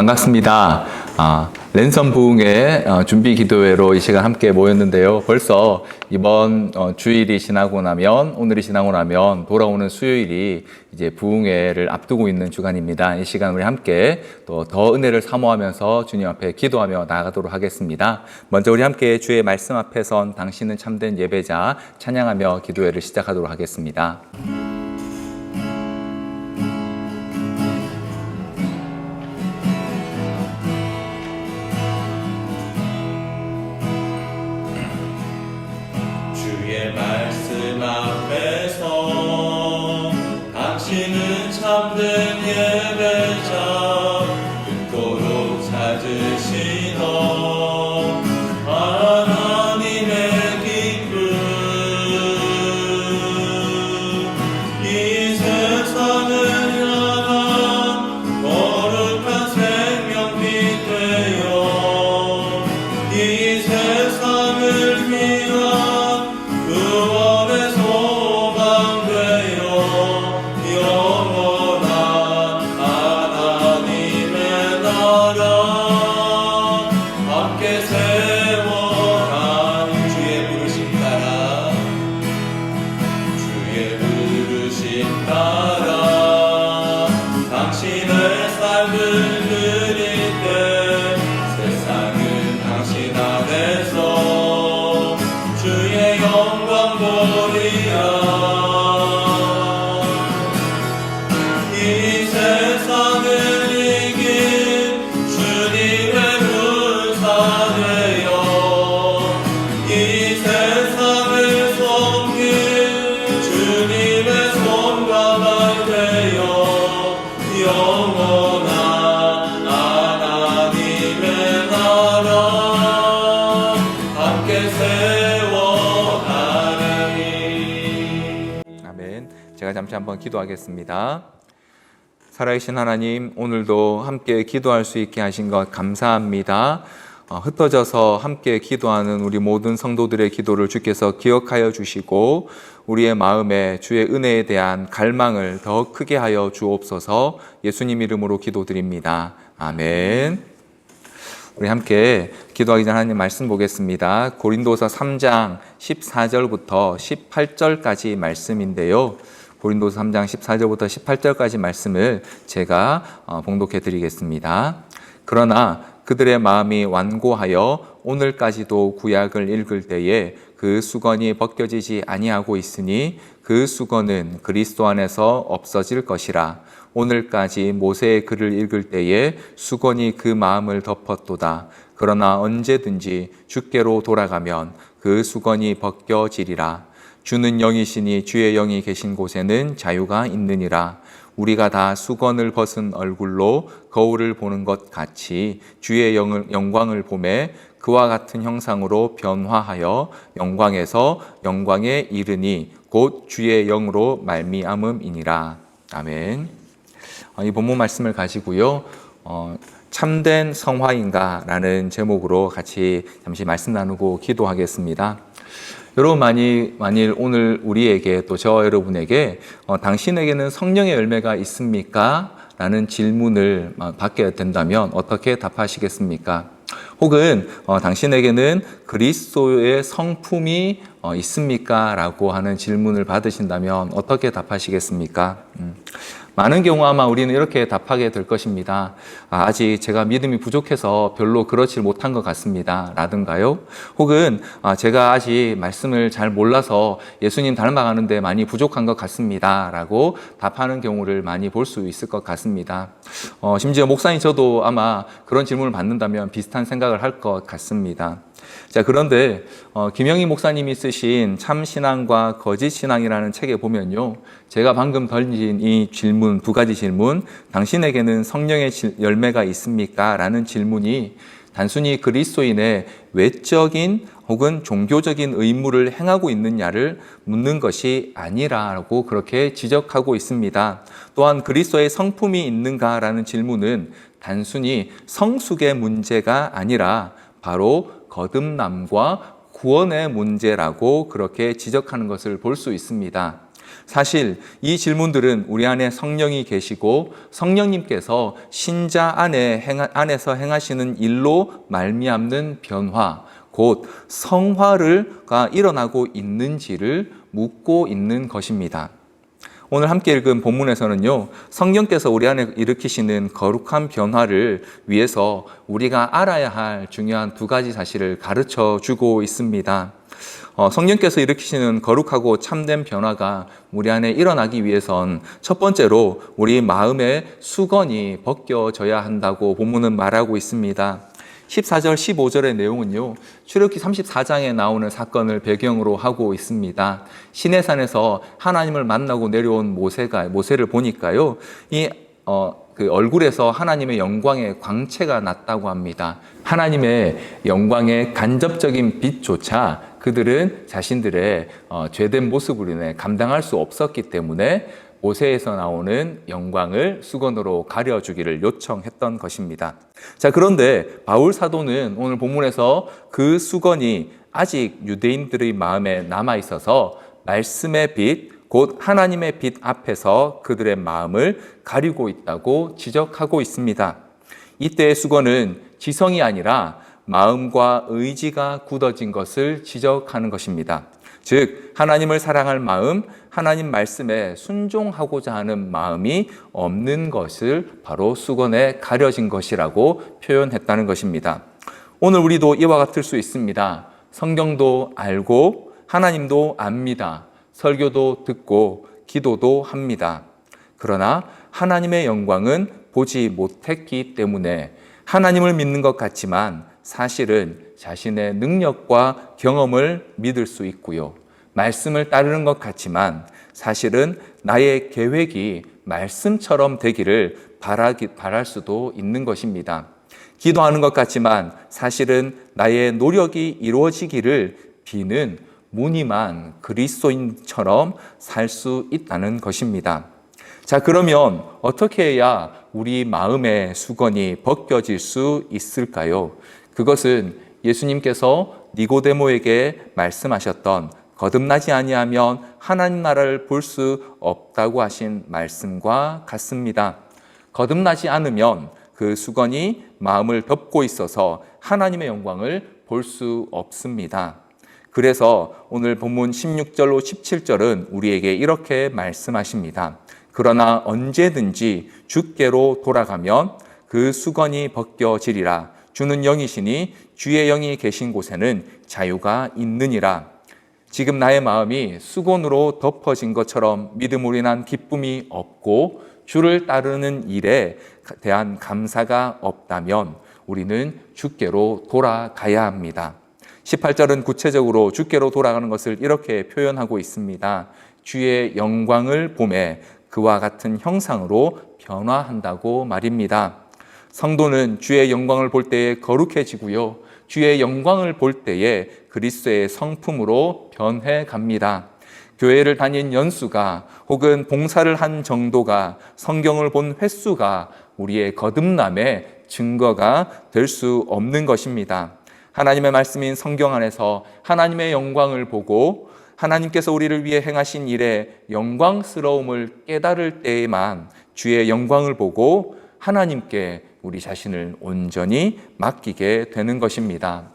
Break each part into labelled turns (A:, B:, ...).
A: 반갑습니다. 아, 랜선 부흥의 어, 준비 기도회로 이 시간 함께 모였는데요. 벌써 이번 어, 주일이 지나고 나면 오늘이 지나고 나면 돌아오는 수요일이 이제 부흥회를 앞두고 있는 주간입니다. 이 시간 우리 함께 또 더 은혜를 사모하면서 주님 앞에 기도하며 나아가도록 하겠습니다. 먼저 우리 함께 주의 말씀 앞에 선 당신은 참된 예배자 찬양하며 기도회를 시작하도록 하겠습니다.
B: 주
A: 한번 기도하겠습니다. 살아계신 하나님, 오늘도 함께 기도할 수 있게 하신 것 감사합니다. 어, 흩어져서 함께 기도하는 우리 모든 성도들의 기도를 주께서 기억하여 주시고 우리의 마음에 주의 은혜에 대한 갈망을 더 크게 하여 주옵소서 예수님 이름으로 기도드립니다. 아멘. 우리 함께 기도하기 전 하나님 말씀 보겠습니다. 고린도서 3장 14절부터 18절까지 말씀인데요. 고린도서 3장 14절부터 18절까지 말씀을 제가 어, 봉독해 드리겠습니다. 그러나 그들의 마음이 완고하여 오늘까지도 구약을 읽을 때에 그 수건이 벗겨지지 아니하고 있으니 그 수건은 그리스도 안에서 없어질 것이라. 오늘까지 모세의 글을 읽을 때에 수건이 그 마음을 덮었도다. 그러나 언제든지 주께로 돌아가면 그 수건이 벗겨지리라. 주는 영이시니 주의 영이 계신 곳에는 자유가 있느니라. 우리가 다 수건을 벗은 얼굴로 거울을 보는 것 같이 주의 영을, 영광을 보매 그와 같은 형상으로 변화하여 영광에서 영광에 이르니 곧 주의 영으로 말미암음이니라. 아멘. 어, 이 본문 말씀을 가지고요. 어, 참된 성화인가라는 제목으로 같이 잠시 말씀 나누고 기도하겠습니다. 여러분 만일 만일 오늘 우리에게 또 저 여러분에게 어, 당신에게는 성령의 열매가 있습니까? 라는 질문을 어, 받게 된다면 어떻게 답하시겠습니까? 혹은 어, 당신에게는 그리스도의 성품이 어, 있습니까? 라고 하는 질문을 받으신다면 어떻게 답하시겠습니까? 음, 많은 경우 아마 우리는 이렇게 답하게 될 것입니다. 아, 아직 제가 믿음이 부족해서 별로 그렇지 못한 것 같습니다. 라든가요. 혹은 아, 제가 아직 말씀을 잘 몰라서 예수님 닮아가는데 많이 부족한 것 같습니다. 라고 답하는 경우를 많이 볼 수 있을 것 같습니다. 어, 심지어 목사님 저도 아마 그런 질문을 받는다면 비슷한 생각을 할 것 같습니다. 자, 그런데 어, 김영희 목사님이 쓰신 참신앙과 거짓신앙이라는 책에 보면요. 제가 방금 던진 이 질문, 두 가지 질문, 당신에게는 성령의 질- 열매가 있습니까? 라는 질문이 단순히 그리스도인의 외적인 혹은 종교적인 의무를 행하고 있느냐를 묻는 것이 아니라고 그렇게 지적하고 있습니다. 또한 그리스도의 성품이 있는가라는 질문은 단순히 성숙의 문제가 아니라 바로 거듭남과 구원의 문제라고 그렇게 지적하는 것을 볼 수 있습니다. 사실 이 질문들은 우리 안에 성령이 계시고 성령님께서 신자 안에 행하, 안에서 행하시는 일로 말미암는 변화, 곧 성화를가 일어나고 있는지를 묻고 있는 것입니다. 오늘 함께 읽은 본문에서는요, 성령께서 우리 안에 일으키시는 거룩한 변화를 위해서 우리가 알아야 할 중요한 두 가지 사실을 가르쳐 주고 있습니다. 어, 성령께서 일으키시는 거룩하고 참된 변화가 우리 안에 일어나기 위해선 첫 번째로 우리 마음의 수건이 벗겨져야 한다고 본문은 말하고 있습니다. 14절, 15절의 내용은요, 출애굽기 34장에 나오는 사건을 배경으로 하고 있습니다. 시내산에서 하나님을 만나고 내려온 모세가, 모세를 보니까요, 이, 어, 그 얼굴에서 하나님의 영광의 광채가 났다고 합니다. 하나님의 영광의 간접적인 빛조차 그들은 자신들의 어, 죄된 모습으로 인해 감당할 수 없었기 때문에 모세에서 나오는 영광을 수건으로 가려주기를 요청했던 것입니다. 자, 그런데 바울 사도는 오늘 본문에서 그 수건이 아직 유대인들의 마음에 남아 있어서 말씀의 빛, 곧 하나님의 빛 앞에서 그들의 마음을 가리고 있다고 지적하고 있습니다. 이때의 수건은 지성이 아니라 마음과 의지가 굳어진 것을 지적하는 것입니다. 즉, 하나님을 사랑할 마음, 하나님 말씀에 순종하고자 하는 마음이 없는 것을 바로 수건에 가려진 것이라고 표현했다는 것입니다. 오늘 우리도 이와 같을 수 있습니다. 성경도 알고 하나님도 압니다. 설교도 듣고 기도도 합니다. 그러나 하나님의 영광은 보지 못했기 때문에 하나님을 믿는 것 같지만 사실은 자신의 능력과 경험을 믿을 수 있고요. 말씀을 따르는 것 같지만 사실은 나의 계획이 말씀처럼 되기를 바라기, 바랄 수도 있는 것입니다. 기도하는 것 같지만 사실은 나의 노력이 이루어지기를 비는 무늬만 그리스도인처럼 살 수 있다는 것입니다. 자, 그러면 어떻게 해야 우리 마음의 수건이 벗겨질 수 있을까요? 그것은 예수님께서 니고데모에게 말씀하셨던 거듭나지 아니하면 하나님 나라를 볼 수 없다고 하신 말씀과 같습니다. 거듭나지 않으면 그 수건이 마음을 덮고 있어서 하나님의 영광을 볼 수 없습니다. 그래서 오늘 본문 16절로 17절은 우리에게 이렇게 말씀하십니다. 그러나 언제든지 주께로 돌아가면 그 수건이 벗겨지리라. 주는 영이시니 주의 영이 계신 곳에는 자유가 있느니라. 지금 나의 마음이 수건으로 덮어진 것처럼 믿음으로 인한 기쁨이 없고 주를 따르는 일에 대한 감사가 없다면 우리는 주께로 돌아가야 합니다. 18절은 구체적으로 주께로 돌아가는 것을 이렇게 표현하고 있습니다. 주의 영광을 봄에 그와 같은 형상으로 변화한다고 말입니다. 성도는 주의 영광을 볼 때에 거룩해지고요. 주의 영광을 볼 때에 그리스도의 성품으로 변해 갑니다. 교회를 다닌 연수가 혹은 봉사를 한 정도가 성경을 본 횟수가 우리의 거듭남의 증거가 될 수 없는 것입니다. 하나님의 말씀인 성경 안에서 하나님의 영광을 보고 하나님께서 우리를 위해 행하신 일의 영광스러움을 깨달을 때에만 주의 영광을 보고 하나님께 우리 자신을 온전히 맡기게 되는 것입니다.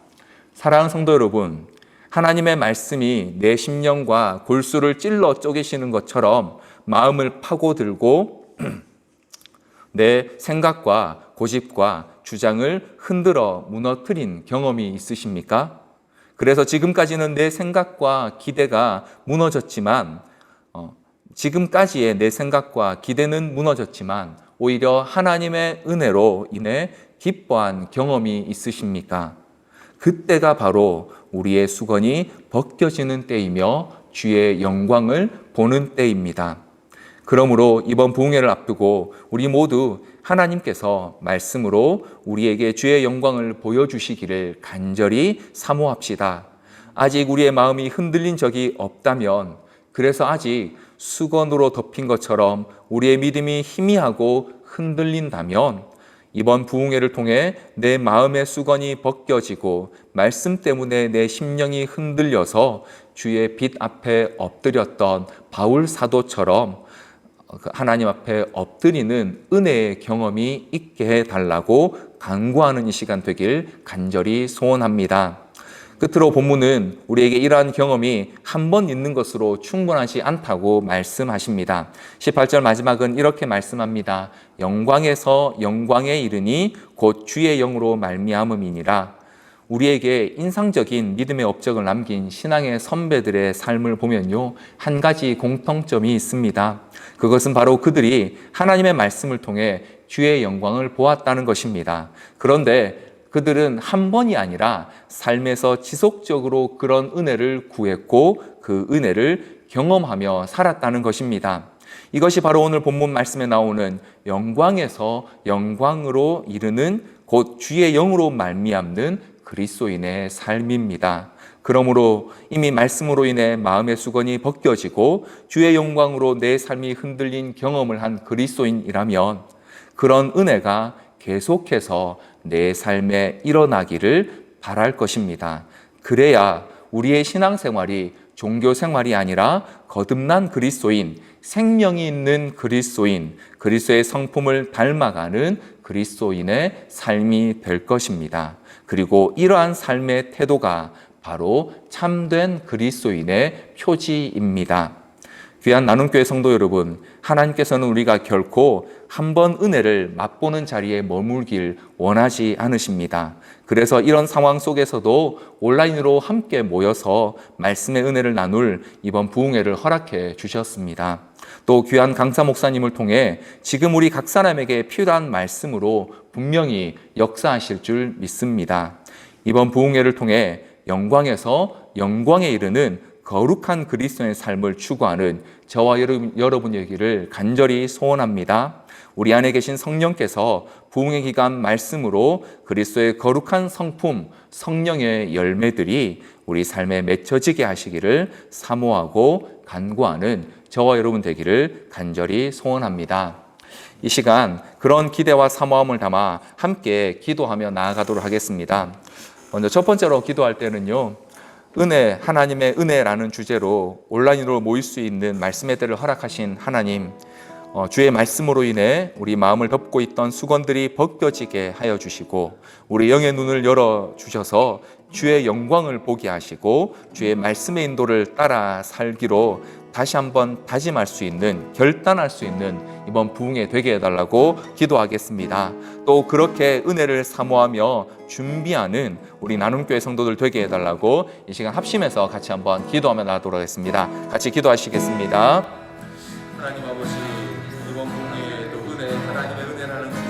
A: 사랑하는 성도 여러분, 하나님의 말씀이 내 심령과 골수를 찔러 쪼개시는 것처럼 마음을 파고들고 내 생각과 고집과 주장을 흔들어 무너뜨린 경험이 있으십니까? 그래서 지금까지는 내 생각과 기대가 무너졌지만, 어, 지금까지의 내 생각과 기대는 무너졌지만, 오히려 하나님의 은혜로 인해 기뻐한 경험이 있으십니까? 그때가 바로 우리의 수건이 벗겨지는 때이며 주의 영광을 보는 때입니다. 그러므로 이번 부흥회를 앞두고 우리 모두 하나님께서 말씀으로 우리에게 주의 영광을 보여주시기를 간절히 사모합시다. 아직 우리의 마음이 흔들린 적이 없다면, 그래서 아직 수건으로 덮인 것처럼 우리의 믿음이 희미하고 흔들린다면, 이번 부흥회를 통해 내 마음의 수건이 벗겨지고 말씀 때문에 내 심령이 흔들려서 주의 빛 앞에 엎드렸던 바울 사도처럼 그 하나님 앞에 엎드리는 은혜의 경험이 있게 해달라고 간구하는 이 시간 되길 간절히 소원합니다. 끝으로 본문은 우리에게 이러한 경험이 한 번 있는 것으로 충분하지 않다고 말씀하십니다. 18절 마지막은 이렇게 말씀합니다. 영광에서 영광에 이르니 곧 주의 영으로 말미암음이니라. 우리에게 인상적인 믿음의 업적을 남긴 신앙의 선배들의 삶을 보면요. 한 가지 공통점이 있습니다. 그것은 바로 그들이 하나님의 말씀을 통해 주의 영광을 보았다는 것입니다. 그런데 그들은 한 번이 아니라 삶에서 지속적으로 그런 은혜를 구했고 그 은혜를 경험하며 살았다는 것입니다. 이것이 바로 오늘 본문 말씀에 나오는 영광에서 영광으로 이르는 곧 주의 영으로 말미암는 그리스도인의 삶입니다. 그러므로 이미 말씀으로 인해 마음의 수건이 벗겨지고 주의 영광으로 내 삶이 흔들린 경험을 한 그리스도인이라면 그런 은혜가 계속해서 내 삶에 일어나기를 바랄 것입니다. 그래야 우리의 신앙생활이 종교 생활이 아니라 거듭난 그리스도인, 생명이 있는 그리스도인, 그리스도의 성품을 닮아가는 그리스도인의 삶이 될 것입니다. 그리고 이러한 삶의 태도가 바로 참된 그리스도인의 표지입니다. 귀한 나눔교회 성도 여러분, 하나님께서는 우리가 결코 한 번 은혜를 맛보는 자리에 머물길 원하지 않으십니다. 그래서 이런 상황 속에서도 온라인으로 함께 모여서 말씀의 은혜를 나눌 이번 부흥회를 허락해 주셨습니다. 또 귀한 강사 목사님을 통해 지금 우리 각 사람에게 필요한 말씀으로 분명히 역사하실 줄 믿습니다. 이번 부흥회를 통해 영광에서 영광에 이르는 거룩한 그리스도의 삶을 추구하는 저와 여러분에게를 간절히 소원합니다. 우리 안에 계신 성령께서 부흥의 기간 말씀으로 그리스도의 거룩한 성품, 성령의 열매들이 우리 삶에 맺혀지게 하시기를 사모하고 간구하는 저와 여러분 되기를 간절히 소원합니다. 이 시간 그런 기대와 사모함을 담아 함께 기도하며 나아가도록 하겠습니다. 먼저 첫 번째로 기도할 때는요. 은혜, 하나님의 은혜라는 주제로 온라인으로 모일 수 있는 말씀의 때를 허락하신 하나님, 어, 주의 말씀으로 인해 우리 마음을 덮고 있던 수건들이 벗겨지게 하여 주시고, 우리 영의 눈을 열어 주셔서 주의 영광을 보게 하시고, 주의 말씀의 인도를 따라 살기로 다시 한번 다짐할 수 있는, 결단할 수 있는 이번 부흥에 되게 해달라고 기도하겠습니다. 또 그렇게 은혜를 사모하며 준비하는 우리 나눔교회 성도들 되게 해달라고 이 시간 합심해서 같이 한번 기도하며 나가도록 하겠습니다. 같이 기도하시겠습니다. 하나님 아버지 이번 부흥회에도 은혜, 하나님의 은혜라는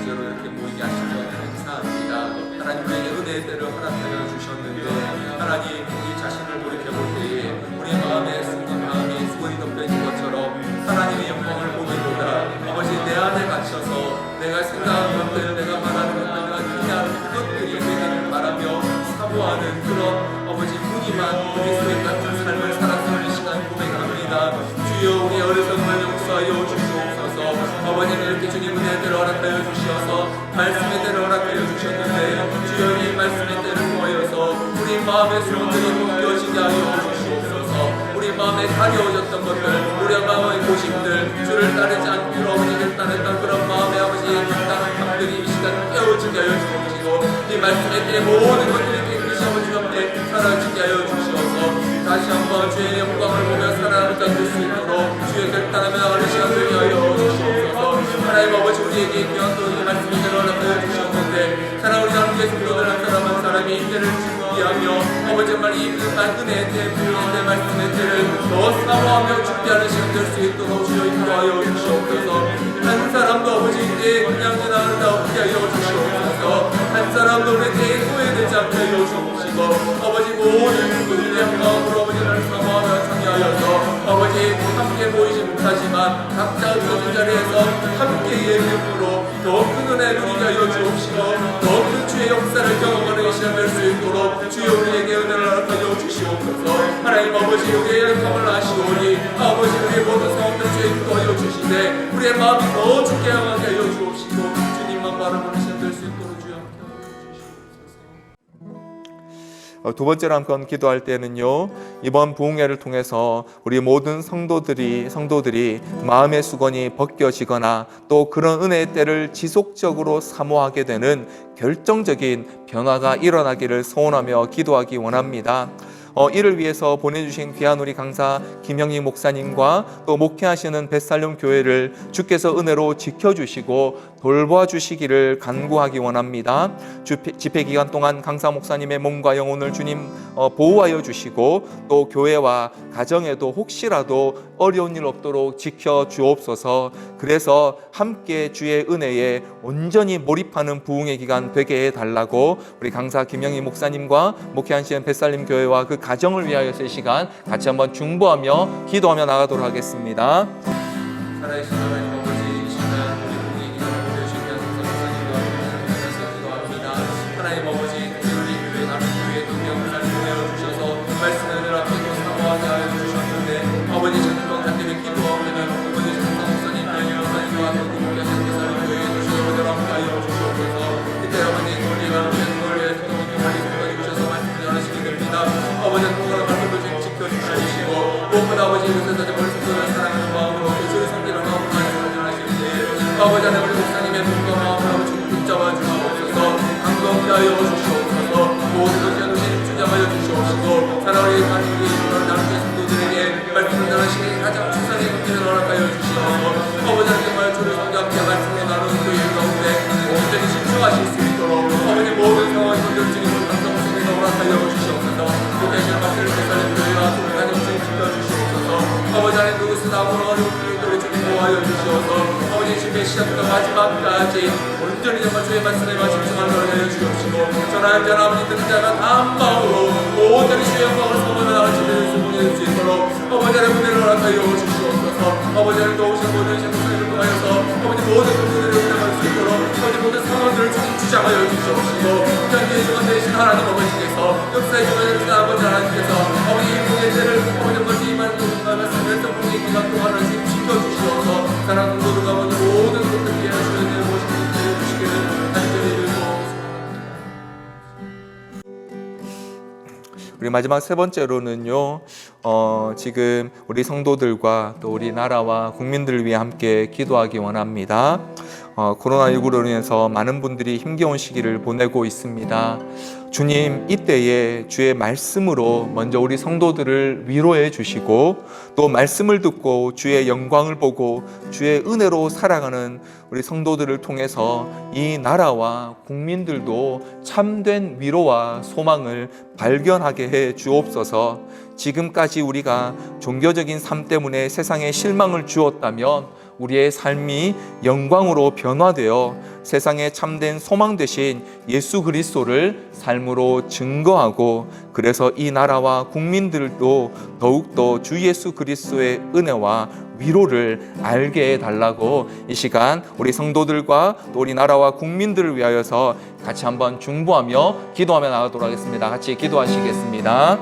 A: 마음의 소원들이 벗겨지게 하여 주시옵소서. 우리 마음에 가려워졌던 것들 우리 마음의 고심들 주를 따르지 않기로 아버지를 따르던 그런 마음의 아버지 당당한 감들이 이 시간 깨어지게 하여 주옵시고 이 말씀의 때에 모든 것들이 깨끗이 아버지 앞에 사라지게 하여 주시옵소서. 다시 한번 주의 영광을 보며 살아남을 잡을 수 있도록 주의 결단하며 나가는 시간 되게 하여 주시옵소서. 하나님 아버지 우리에게 귀한 또이 말씀이 늘어나여 주셨는데 사랑 우리 하나님의 성도들 한 사람 한 사람이 이때를 준비하며 아버지 정말 이 은혜의 때 부흥의 때 말씀의 때를 더 사모하며 준비하는 시간 될 수 있도록 주여 인도하여 주시옵소서. 한 사람도 아버지 이때 그냥 지나가다 없게 하여 주시옵소서. 한 사람도 우리 때에 소외되지 않게 하여 주옵시고 아버지 모든 분들의 영광으로 아버지를 사모하며 참여하여서 아버지 함께 보이지 못하지만 각자 어떤 자리에서 함께 예배으로 더큰 은혜 누리게 하여 주옵시고 더큰 주의 역사를 경험하는 시간 될 수 있도록 주여 우리에게 은혜를 허락하여 주시옵소서. 하나님 아버지 우리의 영광을 아시오니 아버지 우리의 모든 상황들 주의 인도하여 주시되 우리의 마음이 더 죽게 향하게 하여 주옵시고 주님만
C: 영광을 보내셔야 될수 있도록 주여.
A: 어, 두 번째로 한번 기도할 때는요 이번 부흥회를 통해서 우리 모든 성도들이 성도들이 마음의 수건이 벗겨지거나 또 그런 은혜의 때를 지속적으로 사모하게 되는 결정적인 변화가 일어나기를 소원하며 기도하기 원합니다. 어, 이를 위해서 보내주신 귀한 우리 강사 김영희 목사님과 또 목회하시는 뱃살름 교회를 주께서 은혜로 지켜주시고 돌봐주시기를 간구하기 원합니다. 집회 기간 동안 강사 목사님의 몸과 영혼을 주님 어, 보호하여 주시고 또 교회와 가정에도 혹시라도 어려운 일 없도록 지켜 주옵소서. 그래서 함께 주의 은혜에 온전히 몰입하는 부흥의 기간 되게 해 달라고 우리 강사 김영희 목사님과 목회하시는 뱃살림 교회와 그 가정을 위하여 이 시간 같이 한번 중보하며 기도하며 나가도록 하겠습니다.
C: 살아계신 감동케 하여 주시옵소서. 모든 것을 주장하여 주시옵소서. 우리 하나님 우리 남자 성도들에게 말씀을 전하시기 가장 최선의 은혜를 허락하여 주시옵소서 아버지 하나님 정말 주를 성경함께 말씀을 나누는 그의 가운데 온전히 신청하실 수 있도록 아버지 모든 상황을 건져주시고 감동 속에서 허락하여 주시옵소서. 그렇게 하시는 말씀을 대사님 교회와 하나님 주님 지켜주시옵소서. 아버지 하나님 그것은 아무런 어려운 일들을 주님 보호하여 주시옵소서. 아버지 주님의 시작부터 마지막까지 온전히 정말 주의 말씀에 걸 하여 주옵시고 자 아버지 듣는 자가 다 마음으로 온전히 주의 영광을 소문하여 주님을 소문해 수 있도록 아버지 하나님 은혜를 허락하여 주시옵소서. 아버지 하나님 도우신 모든 신부들을 통하여서 아버지 모든 분들을 응답할 수 있도록 아버지 모든 상황들을 주장하여 주시옵시고 현재의 주관 되신 하나님 아버지께서 역사의 주관 되신 아버지 하나님께서 이 공의 때를
A: 우리 마지막 세 번째로는요, 어, 지금 우리 성도들과 또 우리 나라와 국민들을 위해 함께 기도하기 원합니다. 어, 코로나19로 인해서 많은 분들이 힘겨운 시기를 보내고 있습니다. 주님, 이때에 주의 말씀으로 먼저 우리 성도들을 위로해 주시고 또 말씀을 듣고 주의 영광을 보고 주의 은혜로 살아가는 우리 성도들을 통해서 이 나라와 국민들도 참된 위로와 소망을 발견하게 해 주옵소서. 지금까지 우리가 종교적인 삶 때문에 세상에 실망을 주었다면 우리의 삶이 영광으로 변화되어 세상에 참된 소망 되신 예수 그리스도를 삶으로 증거하고 그래서 이 나라와 국민들도 더욱더 주 예수 그리스도의 은혜와 위로를 알게 해달라고 이 시간 우리 성도들과 또 우리 나라와 국민들을 위하여서 같이 한번 중보하며 기도하며 나가도록 하겠습니다. 같이 기도하시겠습니다.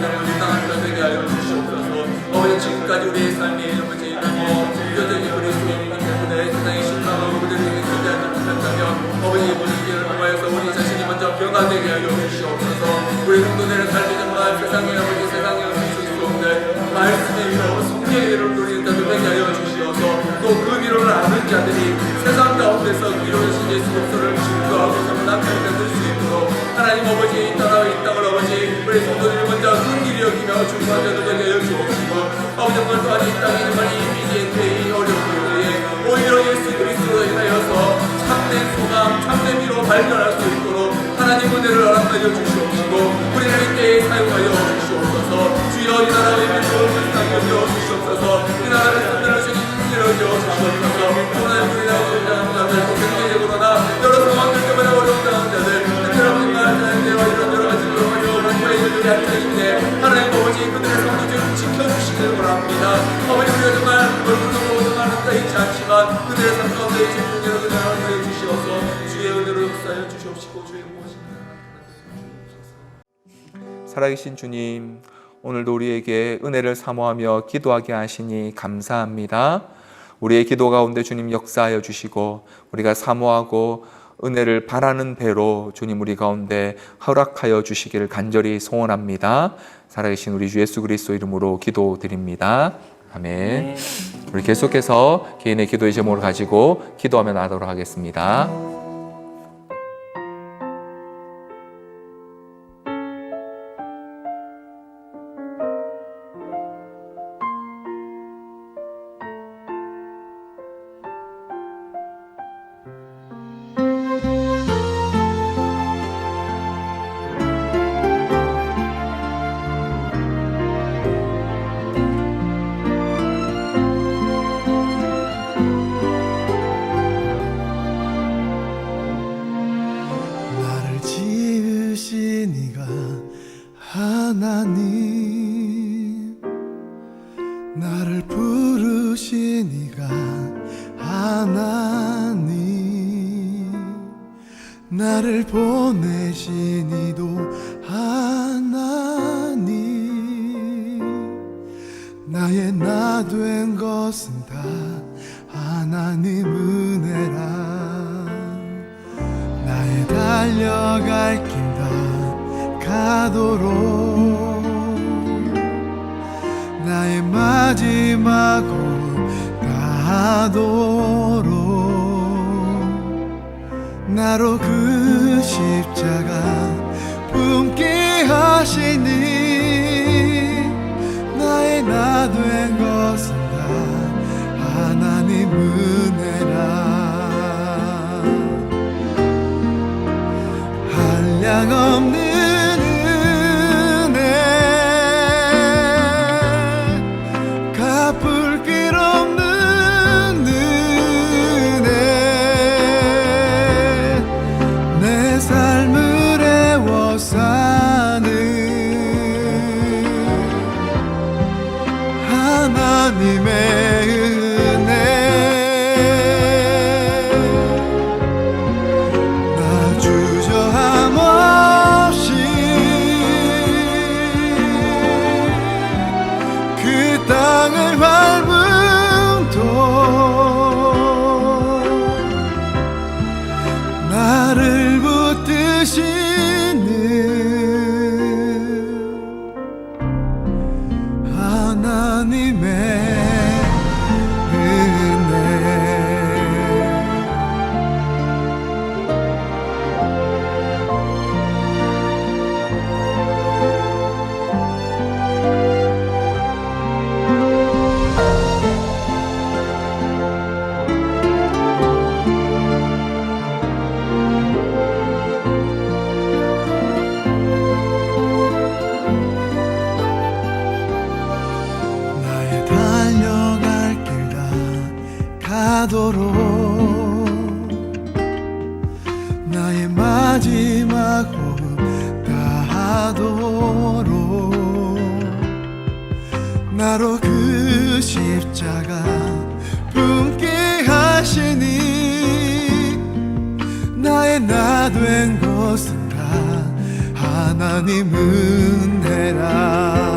C: 세상의 가정을 이상한 자 되게 하여 주시옵소서. 아버지 지금까지 우리의 삶이 아버지 어, 종교적인 그리스도인 때문에 세상에 실망하고 그들에게 존재하지 못했다면 아버지 모든 길을 통하여서 우리 자신이 먼저 변화되게 하여 주시옵소서. 우리 성도들의 삶이 정말 세상에 아버지 세상에 없는데 말씀의 위로 성령의 위로를 누리는 자들 되게 하여 주시옵소서. 또 그 위로를 아는 자들이 세상 가운데서 그 위로를 신 예수 그리스도를 증거하고 선남편을 만들 수 있도록 하나님 아버지 이 나라 이 땅을 아버지 우리 성도들이 먼저 긍휼히 여기며 중요한 자들 되게 하여 주옵시고 아버지 정말 또한 이 땅에 정말 이 위기의 때이 어려운 때에 오히려 예수 그리스도로 인하여서 참된 소감 참된 위로 발견할 수 있도록 하나님 은혜를 허락하여 주시옵시고 우리를 이때에 사용하여 주시옵소서. 주여 이 나라의 민족을 살려 주시옵소서. 이 나라를
A: 살아계신 주님, 오늘도 우리에게 은혜를 사모하며 기도하게 하시니 감사합니다. 우리의 기도 가운데 주님 역사하여 주시고 우리가 사모하고 은혜를 바라는 배로 주님 우리 가운데 허락하여 주시기를 간절히 소원합니다. 살아계신 우리 주 예수 그리스도 이름으로 기도드립니다. 아멘. 우리 계속해서 개인의 기도의 제목을 가지고 기도하며 나도록 하겠습니다.
D: 된 것은 다 하나님 은혜라. 나의 달려갈 길 다 가도록. 나의 마지막 을 다하도록. 나로 그 십자가 품게 하시니 나 된 것은 다 하나님 은혜라. 한량없는 다. 하나님 은혜라